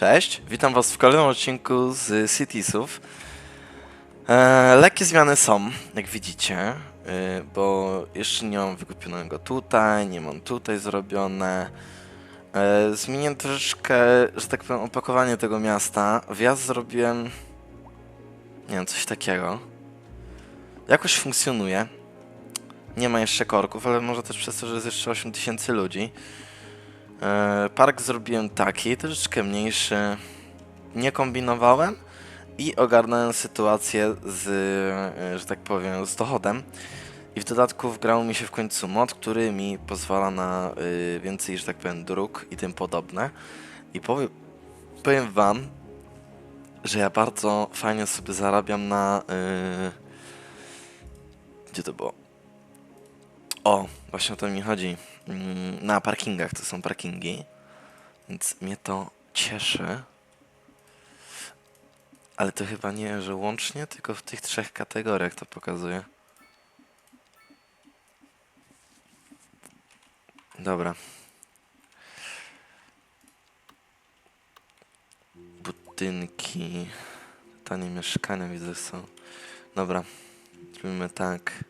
Cześć, witam was w kolejnym odcinku z Citiesów. E, lekkie zmiany są, jak widzicie, e, bo jeszcze nie mam wykupionego tutaj, nie mam tutaj zrobione. E, zmieniłem troszeczkę, że tak powiem, opakowanie tego miasta. Wjazd zrobiłem, nie wiem, coś takiego. Jakoś funkcjonuje. Nie ma jeszcze korków, ale może też przez to, że jest jeszcze 8000 ludzi. E, Park zrobiłem taki, troszeczkę mniejszy. Nie kombinowałem i ogarnąłem sytuację z, e, że tak powiem, z dochodem. I w dodatku wgrał mi się w końcu mod, który mi pozwala na y, więcej, że tak powiem, dróg i tym podobne. I powiem, powiem wam, że ja bardzo fajnie sobie zarabiam na... Gdzie to było? O, właśnie o to mi chodzi. Mm, Na parkingach to są parkingi, więc mnie to cieszy. Ale to chyba nie, że łącznie, tylko w tych trzech kategoriach to pokazuje. Dobra. Budynki. Tanie mieszkania widzę są. Dobra. Zrobimy tak.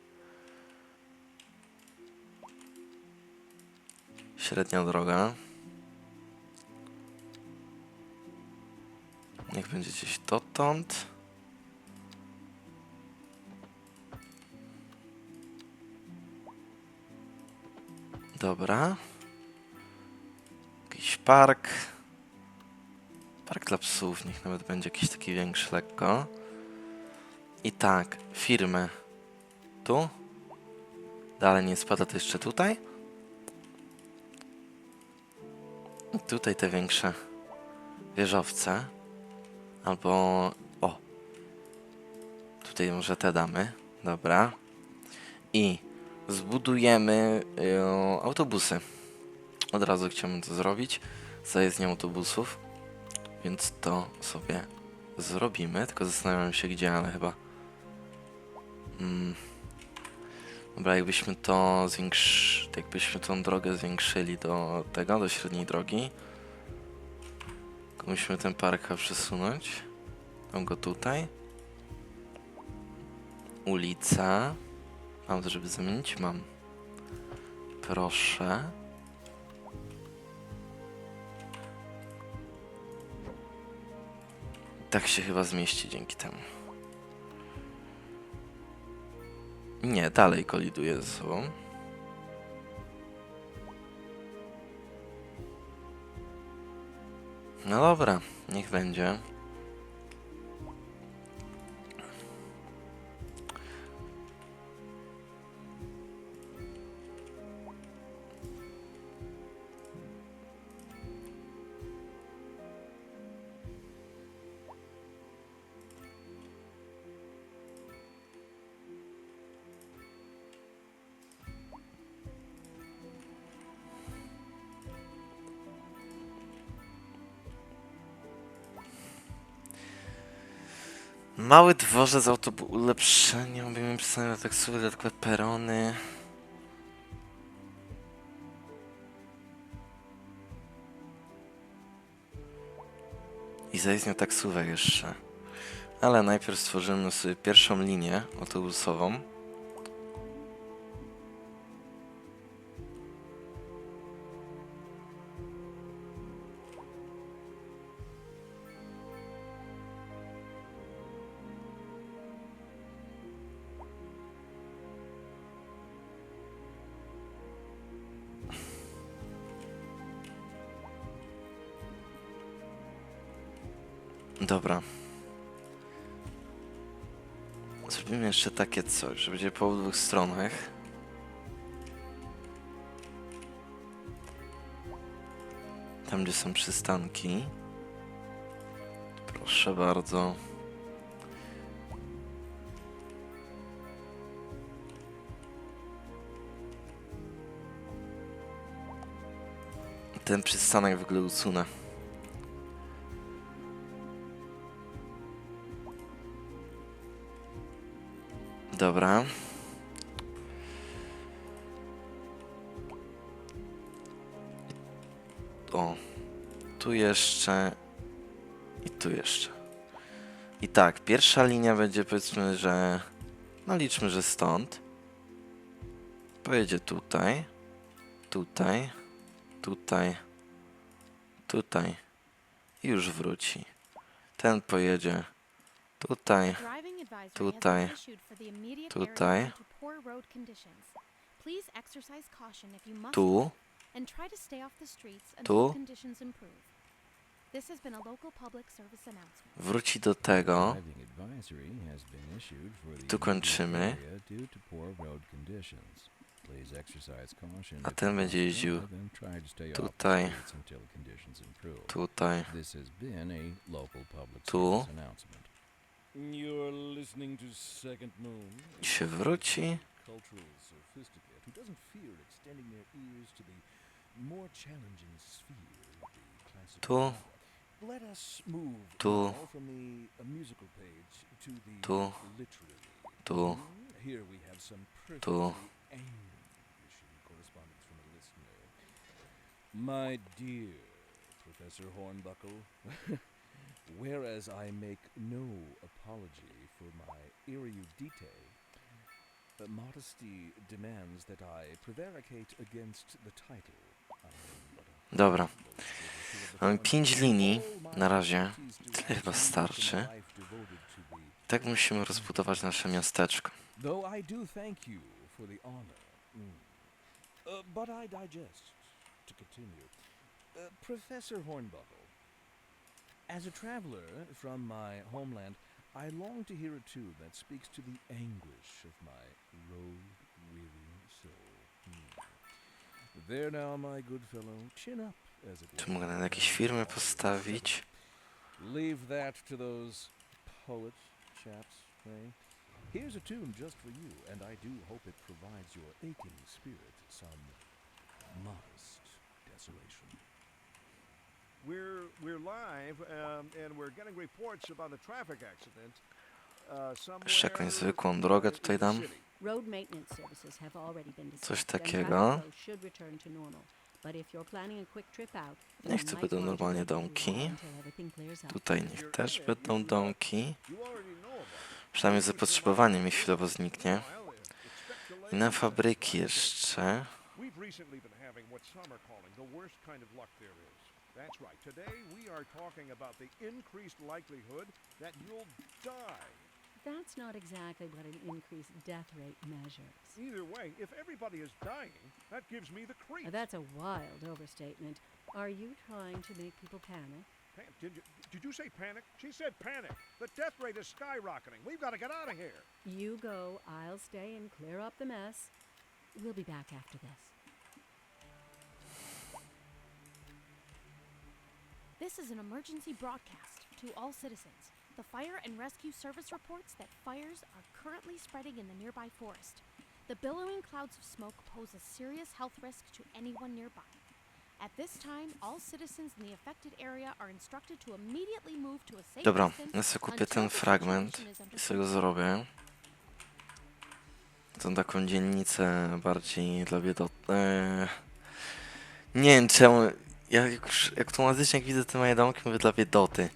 Średnia droga. Niech będzie gdzieś dotąd. Dobra. Jakiś park. Park dla psów, niech nawet będzie jakiś taki większy lekko. I tak, firmy. Tu. Dalej nie spada to jeszcze tutaj. Tutaj te większe wieżowce. Albo... O! Tutaj może te damy. Dobra. I zbudujemy e, autobusy. Od razu chciałbym to zrobić. Zajezdnię autobusów. Więc to sobie zrobimy. Tylko zastanawiam się gdzie, ale chyba... Mm. Dobra, jakbyśmy to zwiększ... jakbyśmy tą drogę zwiększyli do tego, do średniej drogi. Musimy ten park chyba przesunąć. Mam go tutaj. Ulica. Mam to, żeby zamienić? Mam. Proszę. Tak się chyba zmieści dzięki temu. Nie, dalej koliduje ze sobą. No dobra, niech będzie. Dworzec autobus, ulepszenie, objemy przystanie do taksówki, dodatkowe perony. I zaistniał taksówek jeszcze. Ale najpierw stworzymy sobie pierwszą linię autobusową. Jeszcze takie coś, że będzie po dwóch stronach. Tam, gdzie są przystanki. Proszę bardzo. Ten przystanek w ogóle usunę. Dobra. O. Tu jeszcze I tu jeszcze. I tak, pierwsza linia będzie powiedzmy, że... No liczmy, że stąd. Pojedzie tutaj. Tutaj. Tutaj. Tutaj. I już wróci. Ten pojedzie tutaj. Tutaj. has been issued for the immediate Tutaj. area due to poor road conditions. Please exercise caution if you must Tu. and try to stay off the streets until Tu. conditions improve. This has been a local public service announcement. Wróci do tego. The Tu kończymy. A ten będzie jeździł tutaj. Tutaj. Tu. Się wróci. Tu. Tu. uh, Tu. Tu. Listener. My dear Professor Hornbuckle, whereas I make no apology for my erudite, modesty demands that I prevaricate against the title. Dobra. fund. pięć linii na razie. Tyle chyba starczy. Tak musimy rozbudować nasze miasteczko. Mm. Uh, but I digest. To continue. Uh, Professor Hornbuckle, as a traveler from my homeland, I long to hear a tune that speaks to the anguish of my road-weary soul. Hmm. There now, my good fellow, chin up, as it Tu were, mogę na and jakieś firmy postawić. Leave that to those poet chaps, eh? Here's a tune just for you, and I do hope it provides your aching spirit some modest desolation. We're we're live, um, and we're getting reports about a traffic accident. Uh, Jeszcze jakąś zwykłą drogę tutaj dam. Road maintenance services have already been Coś takiego. traffic flow should return to normal. But if you're planning a quick trip out, you Niech might będą to normalnie domki. Tutaj niech też będą domki. Przynajmniej zapotrzebowanie mi chwilowo zniknie. I na fabryki jeszcze. We've recently been having what some are calling the worst kind of luck there is. That's right. Today we are talking about the increased likelihood that you'll die. That's not exactly what an increased death rate measures. Either way, if everybody is dying, that gives me the Now, creeps. that's a wild overstatement. Are you trying to make people panic? Pan- did you did you say panic? She said panic. The death rate is skyrocketing. We've got to get out of here. You go, I'll stay and clear up the mess. We'll be back after this. This is an emergency broadcast to all citizens. The fire and rescue service reports that fires are currently spreading in the nearby forest. The billowing clouds of smoke pose a serious health risk to anyone nearby. At this time, all citizens in the affected area are instructed to immediately move to a safe Dobra, ja sobie kupię ten fragment situation is under i sobie go zrobię. Tą taką dzielnicę bardziej dla biedot... Eee, nie wiem czemu... Ja już, jak tłumaczyć, jak widzę te moje domki, mówię dla biedoty.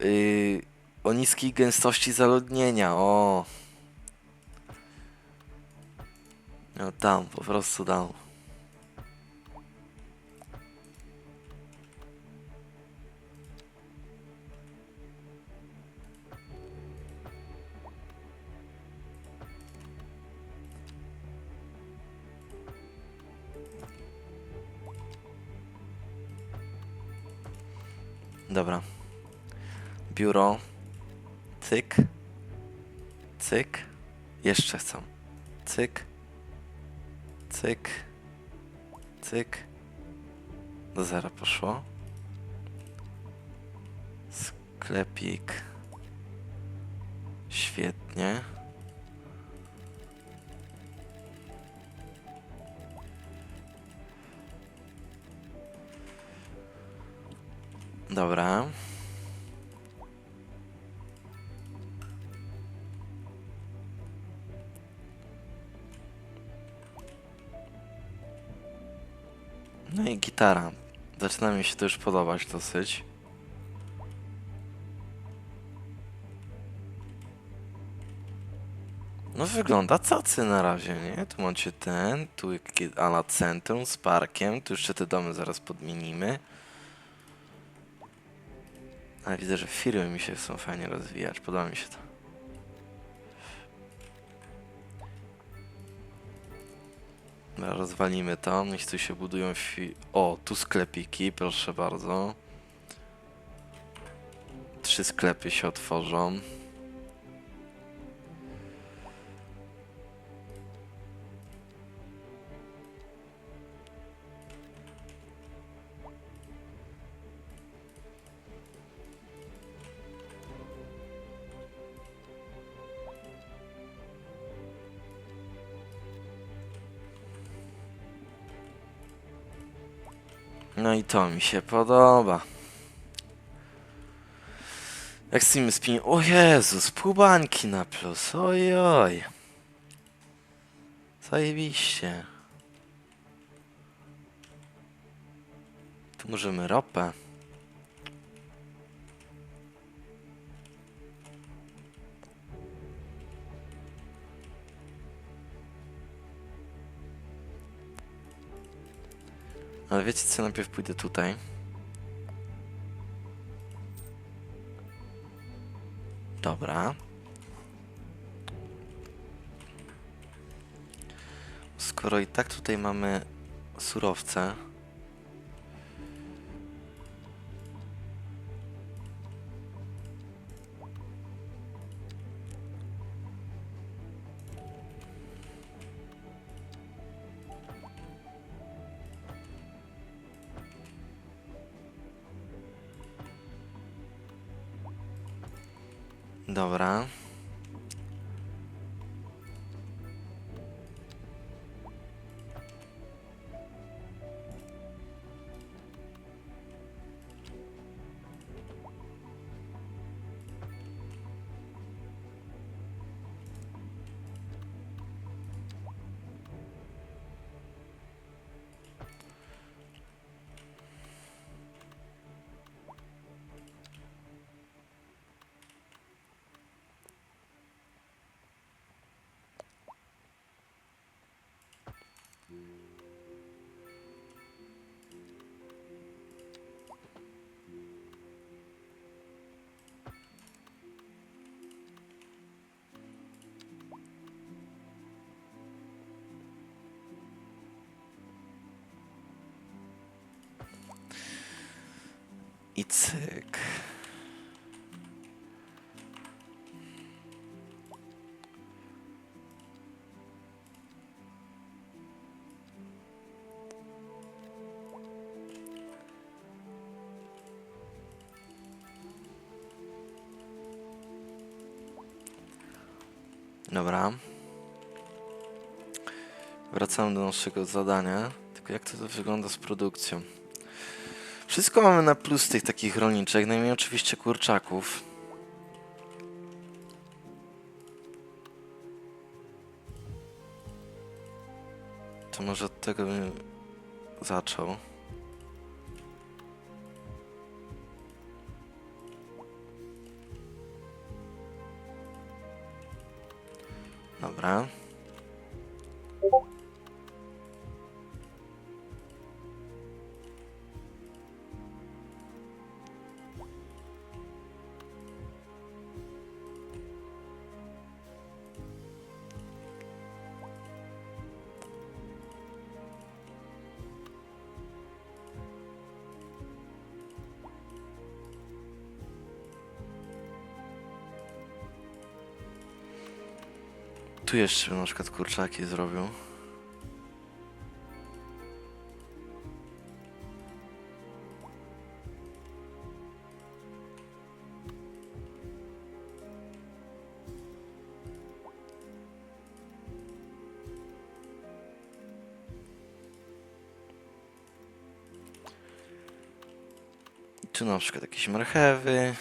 Yy, o niskiej gęstości zaludnienia, o. No dam, po prostu dam. Dobra. Biuro. Cyk. Cyk. Jeszcze chcę. Cyk. Cyk. Cyk. Do zera poszło. Sklepik. Świetnie. Dobra. No i gitara. Zaczyna mi się to już podobać dosyć. No wygląda cacy na razie, nie? Tu macie ten, tu ala centrum z parkiem, tu jeszcze te domy zaraz podmienimy. Ale widzę, że firmy mi się chcą fajnie rozwijać, podoba mi się to. Dobra, rozwalimy to, niech tu się budują fi... O, tu sklepiki, proszę bardzo. Trzy sklepy się otworzą. No i to mi się podoba. Jak z tym spin... O Jezus, pół bańki na plus, ojoj. Zajebiście. Tu możemy ropę. Ale wiecie co, najpierw pójdę tutaj. Dobra. Skoro i tak tutaj mamy surowce. Dobra. I cyk. Dobra. Wracamy do naszego zadania. Tylko jak to, wygląda z produkcją? Wszystko mamy na plus tych takich rolniczych, najmniej oczywiście kurczaków. To może od tego bym zaczął. Dobra. Tu jeszcze bym na przykład kurczaki zrobił. Tu na przykład jakieś marchewy.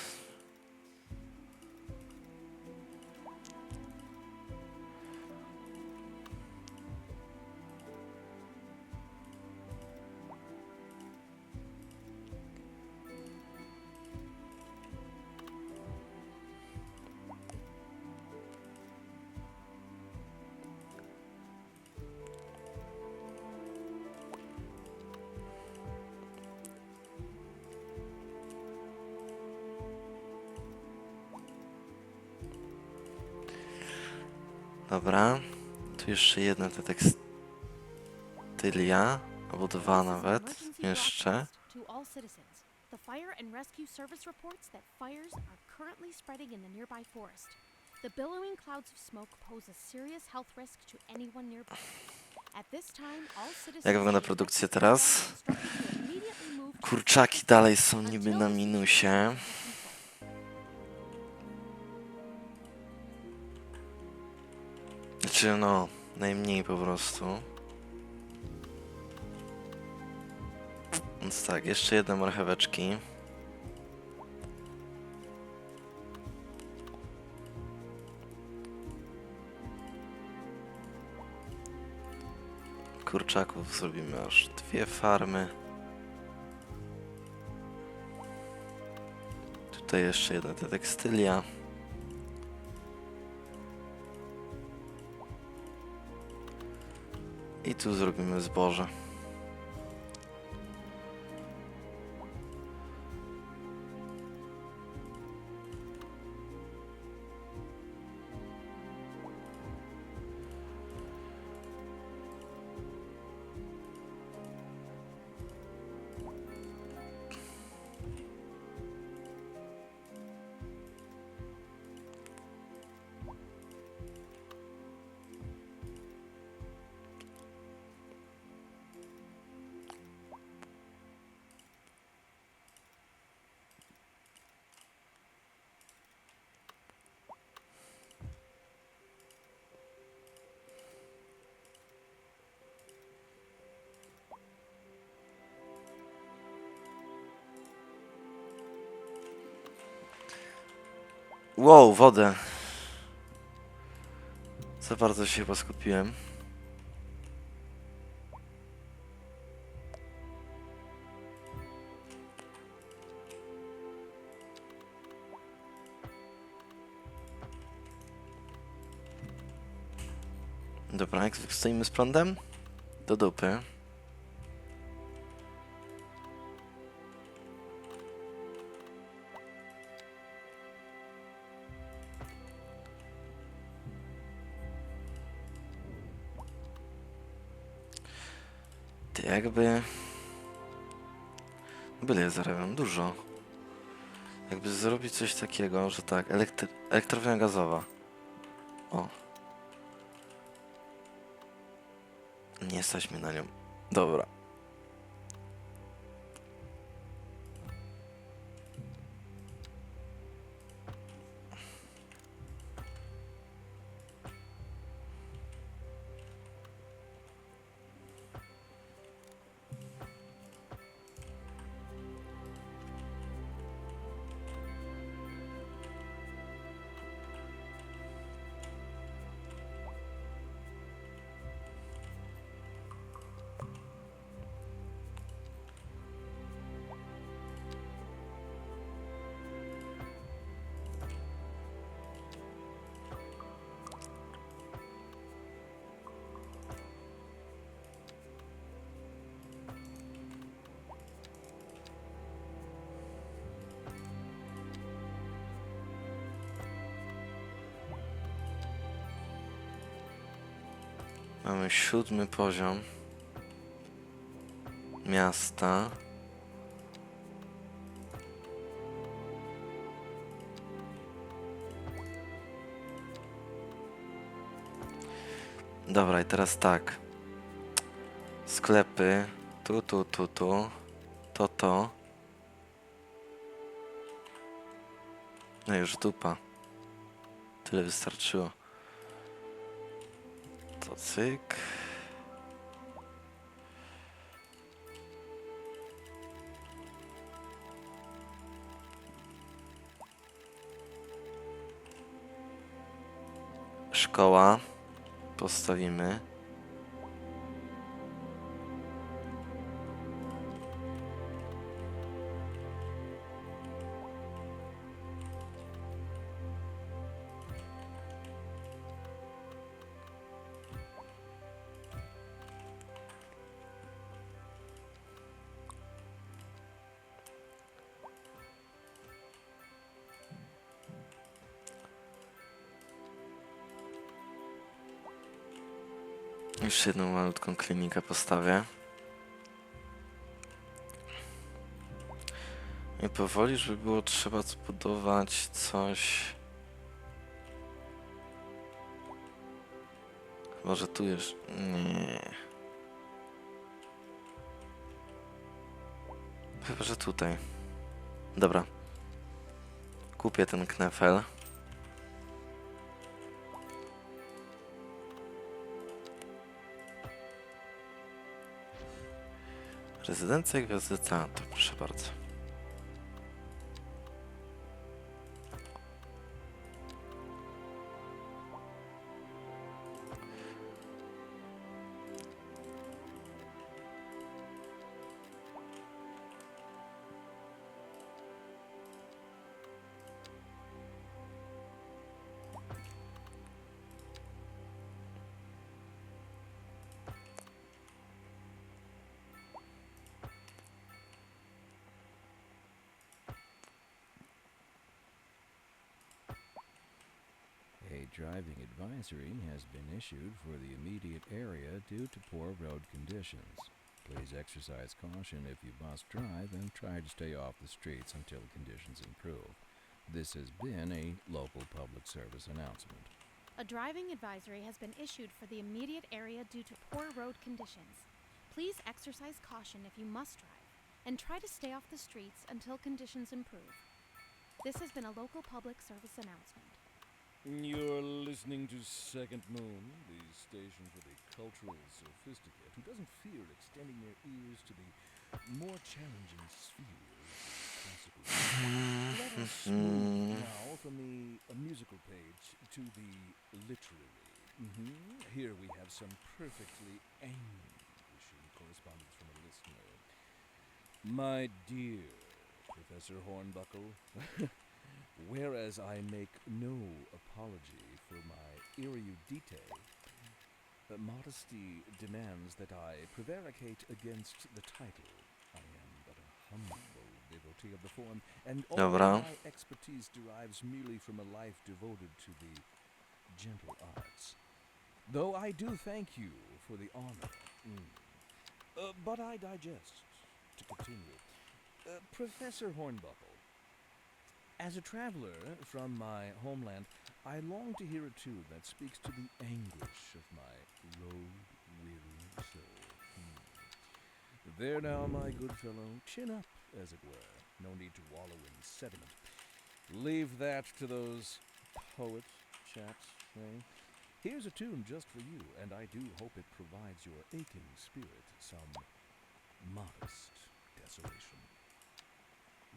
Dobra. Tu jeszcze jedna ta tekstylia, albo dwa nawet, jeszcze. the Fire and Rescue Service reports that fires are currently spreading in the nearby forest. The billowing clouds of smoke pose a serious health risk to anyone nearby. At this time, all citizens Jak wygląda produkcja teraz? Kurczaki dalej są niby na minusie. Znaczy no, najmniej po prostu. Więc tak, jeszcze jedne marcheweczki. Kurczaków zrobimy aż dwie farmy. Tutaj jeszcze jedna ta tekstylia. I tu zrobimy zboże. Wow, wodę. Za bardzo się chyba skupiłem. Dobra, jak stoimy z prądem? Do dupy. Jakby... Byle ja zarabiam dużo. Jakby zrobić coś takiego, że tak, elektry... elektrownia gazowa. O. Nie stać mnie na nią. Dobra. Mamy siódmy poziom miasta. Dobra, i teraz tak. Sklepy. Tu, tu, tu, tu. To, to. No już dupa. Tyle wystarczyło. To cyk. Szkoła. Postawimy. Jeszcze jedną malutką klinikę postawię. I powoli, żeby było trzeba zbudować coś. Chyba, że tu już. Nie. Chyba, że tutaj. Dobra. Kupię ten knefel. Rezydencja Gwiazdy to proszę bardzo. Driving advisory has been issued for the immediate area due to poor road conditions. Please exercise caution if you must drive and try to stay off the streets until conditions improve. This has been a local public service announcement. A driving advisory has been issued for the immediate area due to poor road conditions. Please exercise caution if you must drive, and try to stay off the streets until conditions improve. This has been a local public service announcement. You're listening to Second Moon, the station for the cultural sophisticate who doesn't fear extending their ears to the more challenging spheres of classical music. Let us move now from the musical page to the literary. hmm Here we have some perfectly anguishing correspondence from a listener. My dear Professor Hornbuckle, whereas I make no apology for my erudite, modesty demands that I prevaricate against the title. I am but a humble devotee of the form, and all Dobra. my expertise derives merely from a life devoted to the gentle arts. Though I do thank you for the honor. Mm. Uh, but I digest. To continue. Uh, Professor Hornbuckle, as a traveler from my homeland, I long to hear a tune that speaks to the anguish of my road-weary soul. Hmm. There now, my good fellow, chin up, as it were. No need to wallow in sediment. Leave that to those poet chaps, eh? Here's a tune just for you, and I do hope it provides your aching spirit some modest desolation.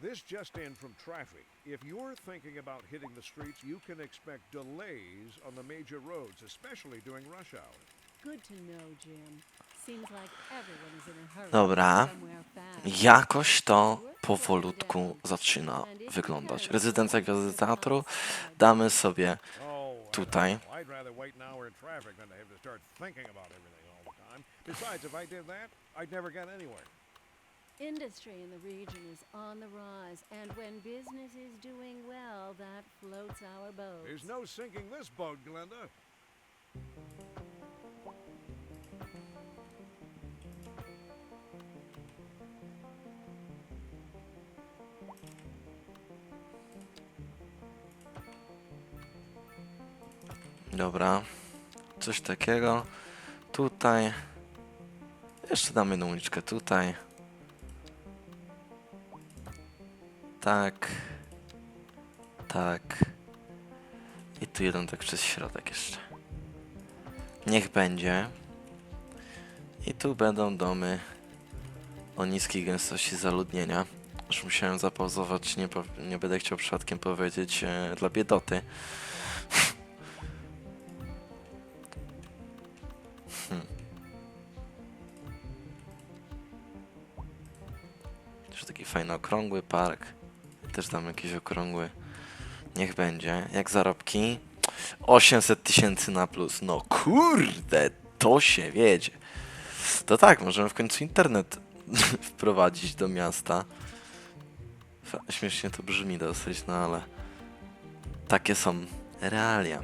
This just in from traffic. If you're thinking about hitting the streets, you can expect delays on the major roads, especially during rush hour. Good to know, Jim. Seems like everyone is in a hurry. Dobra. Somewhere fast. Jakoś to powolutku zaczyna wyglądać. Rezydencja Gwiazdy Teatru damy sobie Oh, I Tutaj. don't know. I'd rather wait an hour in traffic than to have to start thinking about everything all the time. Besides, if I did that, I'd never get anywhere. Industry in the region is on the rise, and when business is doing well, that floats our boat. There's no sinking this boat, Glenda. Dobra. Coś takiego. Tutaj. Jeszcze damy jedną uliczkę tutaj. Tak. Tak. I tu jeden tak przez środek jeszcze. Niech będzie. I tu będą domy o niskiej gęstości zaludnienia. Już musiałem zapauzować, nie, nie będę chciał przypadkiem powiedzieć e, dla biedoty. Też taki fajny okrągły park też dam jakiś okrągły. Niech będzie. Jak zarobki? 800 tysięcy na plus. No kurde, to się wiedzie. To tak, możemy w końcu internet wprowadzić do miasta. Śmiesznie to brzmi dosyć, no ale takie są realia.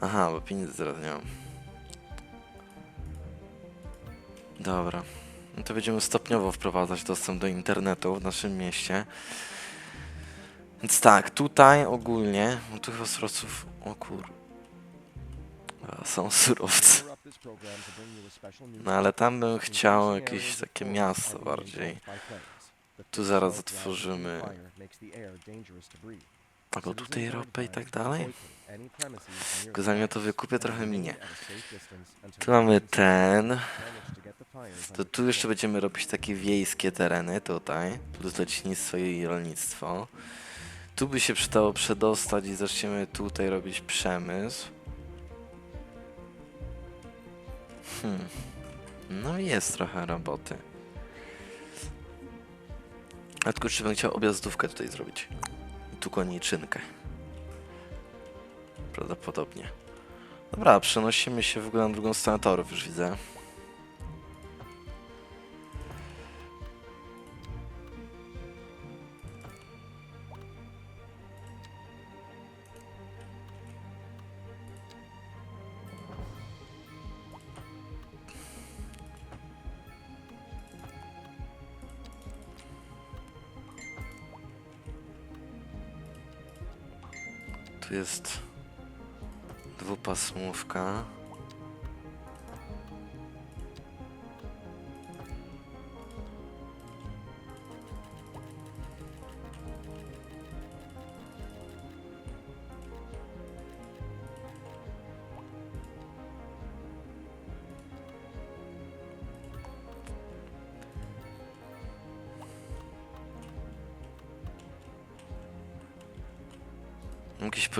Aha, bo pieniędzy zaraz nie mam. Dobra. No to będziemy stopniowo wprowadzać dostęp do internetu w naszym mieście. Więc tak, tutaj ogólnie, u tych surowców, o kur... Są surowce. No ale tam bym chciał jakieś takie miasto bardziej. Tu zaraz otworzymy. Albo tutaj ropę i tak dalej. Tylko zanim to wykupię, trochę minie. Tu mamy ten. To tu jeszcze będziemy robić takie wiejskie tereny tutaj, plus lecznictwo i rolnictwo. Tu by się przydało przedostać i zaczniemy tutaj robić przemysł. Hmm. No i jest trochę roboty. A tylko czy bym chciał objazdówkę tutaj zrobić. I tu koniczynkę. Prawdopodobnie. Dobra, przenosimy się w ogóle na drugą stronę torów, już widzę. Tu jest dwupasmówka.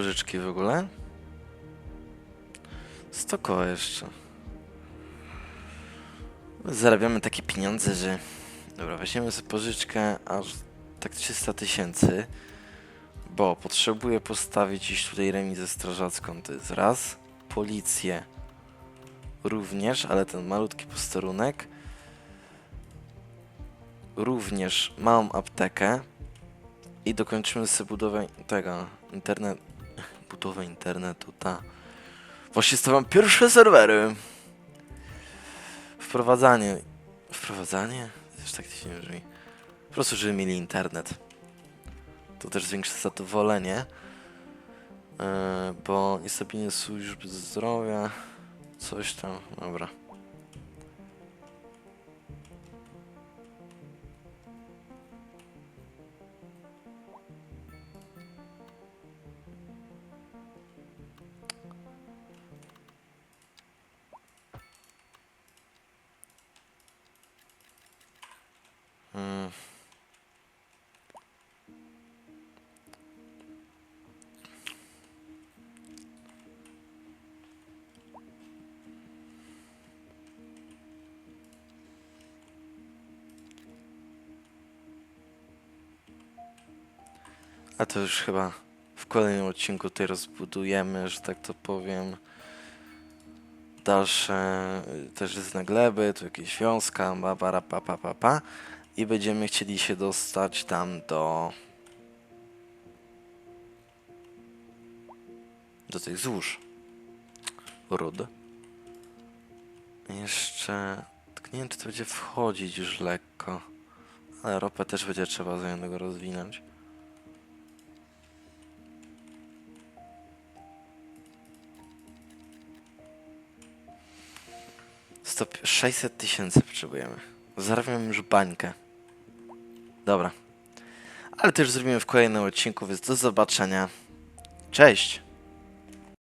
Pożyczki w ogóle? 100 koła jeszcze. Zarabiamy takie pieniądze, że... Dobra, weźmiemy sobie pożyczkę aż tak 300 tysięcy. Bo potrzebuję postawić iść tutaj remizę strażacką, to jest raz. Policję również, ale ten malutki posterunek. Również małą aptekę. I dokończymy sobie budowę tego, internet, budowę internetu, ta. Właśnie stawiam pierwsze serwery. Wprowadzanie, wprowadzanie? Też tak się nie brzmi. Po prostu, żeby mieli internet. To też zwiększy zadowolenie. Yy, bo niestabilnie służby zdrowia, coś tam, dobra. A to już chyba w kolejnym odcinku tutaj rozbudujemy, że tak to powiem. Dalsze też jest na gleby, tu jakieś wiązka, babara, pa, pa, pa, pa. I będziemy chcieli się dostać tam do... Do tych złóż. Ród. Jeszcze... Nie wiem, czy to będzie wchodzić już lekko. Ale ropę też będzie trzeba za niedługo rozwinąć. Stop, 600 tysięcy potrzebujemy. Zarabiam już bańkę. Dobra. Ale to już zrobimy w kolejnym odcinku, więc do zobaczenia. Cześć!